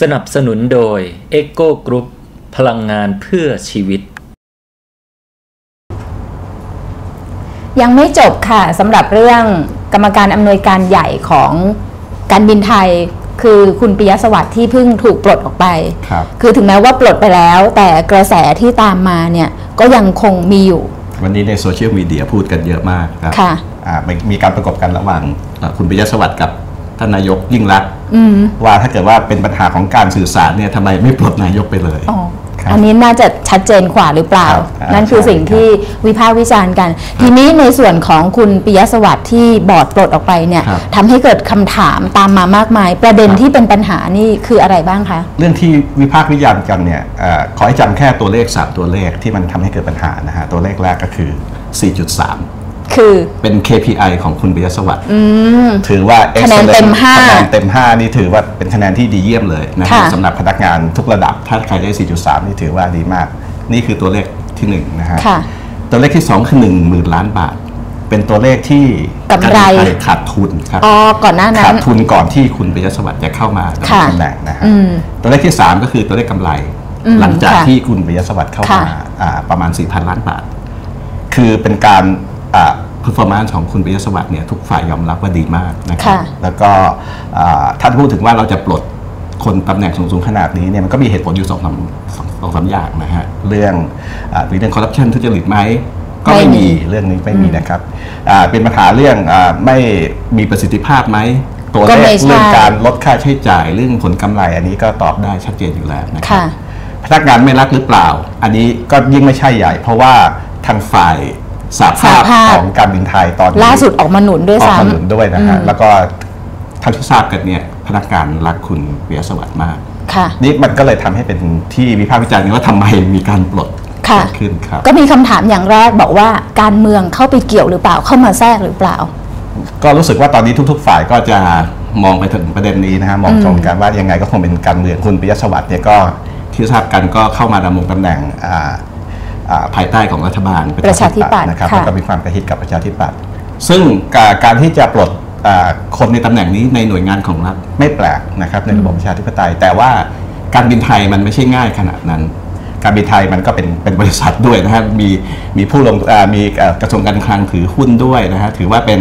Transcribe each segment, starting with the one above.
สนับสนุนโดย e c o Group พลังงานเพื่อชีวิต ยังไม่จบค่ะสำหรับเรื่องกรรมการอำนวยการใหญ่ของการบินไทย คือคุณปิยสวัสดิ์ที่เพิ่งถูกปลดออกไปครับคือถึงแม้ว่าปลดไปแล้ว แต่กระแสที่ตามมาเนี่ยก็ยังคงมีอยู่ วันนี้ในโซเชียลมีเดียพูดกันเยอะมากครับค่ะอ่ามีมีการประกบกันระหว่างอ่าคุณปิยสวัสดิ์กับ ท่านนายกยิ่งรักษณ์อืมว่าถ้าเกิดว่าเป็นปัญหาของการสื่อสารเนี่ยทำไมไม่ปลดนายกไปเลยอ๋อครับอันนี้น่าจะชัดเจนกว่าหรือเปล่าครับอ่านั่นคือใช่สิ่งครับที่วิพากษ์วิจารณ์กัน ทีนี้ในส่วนของคุณปิยสวัสดิ์ที่บอร์ดปลดออกไปเนี่ยครับทำให้เกิดคำถามตามมามากมาย ประเด็นครับที่เป็นปัญหานี่คืออะไรบ้างคะ เรื่องที่วิพากษ์วิจารณ์กันเนี่ยเออขอให้จำแค่ตัวเลข 3 ตัวเลขที่มันทำให้เกิดปัญหานะฮะตัวเลขแรกก็คือ 4.3 คือเป็น KPI ของคุณปิยสวัสดิ์อืมถือว่าคะแนน excellent เต็มห้าคะแนนเต็ม 5 นี่ถือว่าเป็นคะแนนที่ดีเยี่ยมเลยนะฮะค่ะสำหรับพนักงานทุกระดับ ถ้าใครได้ 4.3 นี่ถือว่าดีมาก นี่คือตัวเลขที่1นะฮะค่ะตัวเลขที่ 2 คือ 1 0,000 ล้านบาท เป็นตัวเลขที่กำไรารบินไทยขาดทุนครับอ๋อก่อนหน้านั้ขานดทุนก่อนที่คุณปิยสวัสดิ์จะเข้ามาดำรงค่ะตำแหน่งนะฮะอืมตัวเลขที่ 3 ก็คือตัวเลขกำไรอืมหลังจากค่ะที่คุณปิยสวัสดิ์เข้ามาค่ะอ่าประมาณ4,000ล้านบาท คือเป็นการอ่า performance ของคุณปิยสวัสดิ์เนี่ยทุกฝ่ายยอมรับว่าดีมากนะครับค่ะแล้วก็อ่าท่านพูดถึงว่าเราจะปลดคนตำแหน่งสูงๆขนาดนี้เนี่ยมันก็มีเหตุผลอยู่สองสามสองสองสามอย่างนะฮะเรื่องอามีเรื่องคอร์รัปชันทุจริตไหมก็ไม่ไม่มีมีเรื่องนี้ไม่มีนะครับอ่าเป็นปัญหาเรื่องอาไม่มีประสิทธิภาพไหมตัวก็เลไม่ขใช่เรื่องการลดค่าใช้จ่ายเรื่องผลกำไรอันนี้ก็ตอบได้ชัดเจนอยู่แล้วนะครัค่ะบพนักงานไม่รักหรือเปล่า อันนี้ก็ยิ่งไม่ใช่ใหญ่ เพราะว่าทางฝ่าย สาภาพสหภาพ ของการบินไทยตอนนี้ล่าสุดออกมาหนุนด้วยออกซ้ มาหนุนด้วยนะฮะอืม แล้วก็เท่าที่ทราบกันเนี่ยพนักงานรักคุณเบียสวัสดิ์มากำค่ะ นี่มันก็เลยทำให้เป็นที่วิพากษ์วิจารณ์กันว่าทำไมมีการปลดค่ะ เกิดขึ้นครับ ก็มีคำถามอย่างแรกบอกว่าการเมืองเข้าไปเกี่ยวหรือเปล่าเข้ามาแทรกหรือเปล่า ก็รู้สึกว่าตอนนี้ทุก ๆ ฝ่ายก็จะมองไปถึงประเด็นนี้นะฮะมองตรงกันว่ายังไงก็คงเป็นการเมืองคุณปิยสวัสดิ์เนี่ยก็ที่ทราบกันก็เข้ามาดำรงตำแหน่งอ่าอ่า ภายใต้ของรัฐบาลประชาธิปัตย์นะครับค่ะแล้วก็มีความกระฮิตกับประชาธิปัตย์ซึ่งการการที่จะปลดอ่าคนในตำแหน่งนี้ในหน่วยงานของรัฐไม่แปลกนะครับในระบบประชาธิปไตย แต่ว่าการบินไทยมันไม่ใช่ง่ายขนาดนั้น การบินไทยมันก็เป็นเป็นบริษัทด้วยนะครับมีมีผู้ลงอ่ามีเอ่อกระทรวงการคลังถือหุ้นด้วยนะฮะถือว่าเป็น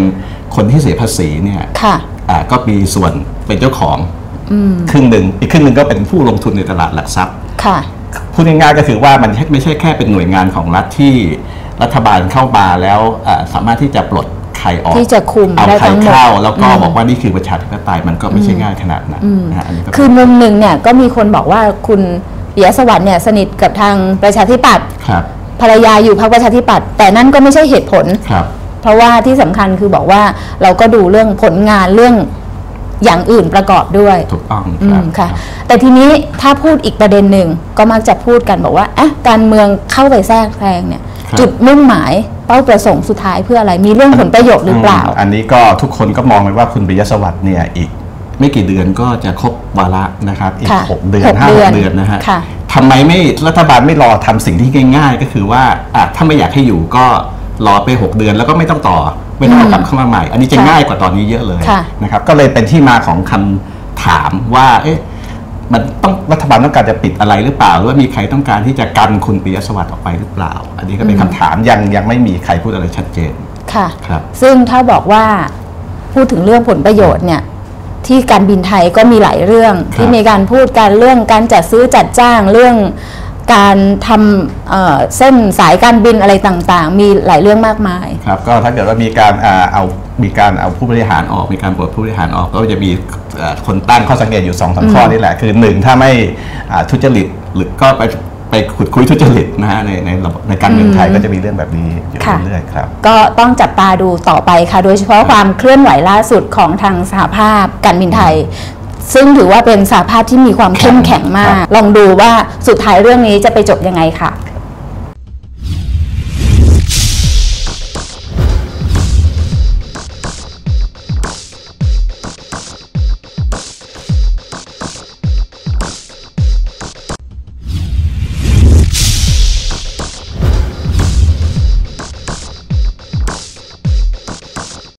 คนที่เสียภาษีเนี่ยค่ะอ่าก็มีส่วนเป็นเจ้าของครึ่งหนึ่งอีกครึ่งหนึ่งก็เป็นผู้ลงทุนในตลาดหลักทรัพย์ค่ะ พูดง่ายๆก็คือว่ามันไม่ใช่แค่เป็นหน่วยงานของรัฐที่รัฐบาลเข้ามาแล้วอ่าสามารถที่จะปลดใครออกที่จะคุมเอาได้ใครทั้งหมดเข้าแล้วก็อืมบอกว่านี่คือประชาธิปไตยมันก็ไม่ใช่ง่ายขนาดนั้นนะฮะอันนี้ก็เป็นคือมุมหนึ่งเนี่ยก็มีคนบอกว่าคุณปิยสวัสดิ์เนี่ยสนิทกับทางประชาธิปัตย์ครับภรรยาอยู่พรรคประชาธิปัตย์แต่นั่นก็ไม่ใช่เหตุผลครับเพราะว่าที่สำคัญคือบอกว่าเราก็ดูเรื่องผลงานเรื่อง อย่างอื่นประกอบด้วยถูกต้องอืครับมค่ะ แต่ทีนี้ถ้าพูดอีกประเด็นหนึ่งก็มักจะพูดกันบอกว่าอะการเมืองเข้าไปแทรกแซงเนี่ยครับจุดมุ่งหมายเป้าประสงค์สุดท้ายเพื่ออะไรมีเรื่องผลประโยชน์หรือเปล่ามอันนี้ก็ทุกคนก็มองไปว่าคุณปิยสวัสดิ์เนี่ยอีก ไม่กี่เดือนก็จะครบวาระนะครับอีกค่ะหกเดือนหกห้าเดืหอนกเดือนนะฮะค่ะทำไมไม่รัฐบาลไม่รอทำสิ่งที่ง่าย ๆ ก็คือว่าอะถ้าไม่อยากให้อยู่ก็รอไป 6 เดือนแล้วก็ไม่ต้องต่อ ไม่ต้องเอากลับเข้ามาใหม่ อันนี้จะค่ะง่ายกว่าตอนนี้เยอะเลยค่ะนะครับ ก็เลยเป็นที่มาของคำถามว่าเอ๊ะมันต้องรัฐบาลต้องการจะปิดอะไรหรือเปล่า หรือว่ามีใครต้องการที่จะกันคุณปิยสวัสดิ์ออกไปหรือเปล่า อันนี้ก็เป็นคำถามยังยังไม่มีใครพูดอะไรชัดเจนค่ะครับซึ่งถ้าบอกว่าพูดถึงเรื่องผลประโยชน์เนี่ยที่การบินไทยก็มีหลายเรื่องครับที่มีการพูดกันเรื่องการจัดซื้อจัดจ้างเรื่อง การทำเอ่อเส้นสายการบินอะไรต่างๆ มีหลายเรื่องมากมาย ครับก็ถ้าเกิดว่ามีการอ่าเอามีการเอาผู้บริหารออกมีการปลดผู้บริหารออกก็จะมีเอ่อคนตั้งข้อสังเกตอยู่สองสามข้อนี่แหละคือหนึ่งถ้าไม่อ่าทุจริตหรือก็ไปไปขุดคุยทุจริตนะฮะในในระบบในการเมืองไทยก็จะมีเรื่องแบบนี้อยู่ค่ะ เรื่อยๆครับ ก็ต้องจับตาดูต่อไปค่ะ โดยเฉพาะความเคลื่อนไหวล่าสุดของทางสหภาพการบินไทย ซึ่งถือว่าเป็นสหภาพที่มีความเข้มแข็งมาครักบลองดูว่าสุดท้ายเรื่องนี้จะไปจบยังไงค่ะ